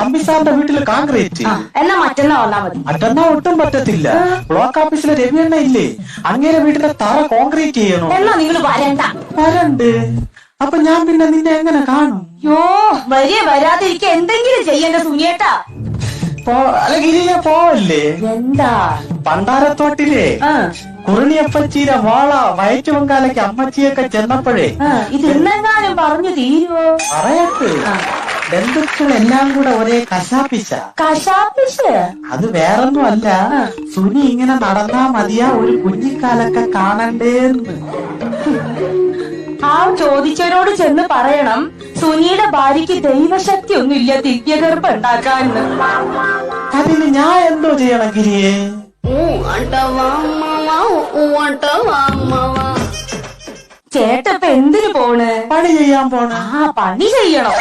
തമ്പിസാറിന്റെ വീട്ടിൽ കോൺക്രീറ്റ് എന്നാ മറ്റന്നാ വന്നാ മതി. മറ്റന്നാ ഒട്ടും പറ്റത്തില്ല. ബ്ലോക്ക് ഓഫീസിലെ രവി എണ്ണ ഇല്ലേ അങ്ങേരെ വീട്ടിലെ തറ കോൺക്രീറ്റ് ചെയ്യണോ? എന്നാ നിങ്ങൾ വരണ്ട. വരണ്ട്. അപ്പൊ ഞാൻ പിന്നെ നിന്നെ എങ്ങനെ കാണും? യോ വരിക വരാതിരിക്ക എന്തെങ്കിലും ചെയ്യണ്ട സുനിയേട്ടാ. അല്ല പോവല്ലേ? എന്താ? പണ്ടാരത്തോട്ടിലെ ആ, വാള വയറ്റു പങ്കാലയ്ക്ക് അമ്മച്ചിയൊക്കെ ചെന്നപ്പോഴേ ഇതെന്നെങ്ങാനും പറഞ്ഞു തീരുവോ? പറയട്ടെ. ബന്ധുക്കളെല്ലാം കൂടെ ഒരേ കശാപ്പിച്ച. കശാപ്പിച്ച്? അത് വേറൊന്നും അല്ല സുനി ഇങ്ങനെ നടന്നാ മതിയാ ഒരു കുഞ്ഞിക്കാലൊക്കെ കാണണ്ടേന്ന്. ആ ചോദിച്ചവരോട് ചെന്ന് പറയണം. സുനിയുടെ ഭാര്യയ്ക്ക് ദൈവശക്തി ഒന്നുമില്ല ദിവ്യഗർഭം ഉണ്ടാക്കാന്ന് അതിന് ഞാൻ എന്തോ ചെയ്യണം ഗിരിയെ? ചേട്ടപ്പ എന്തിനു പോണ്? പണി ചെയ്യാൻ പോണ. ആ പണി ചെയ്യണം.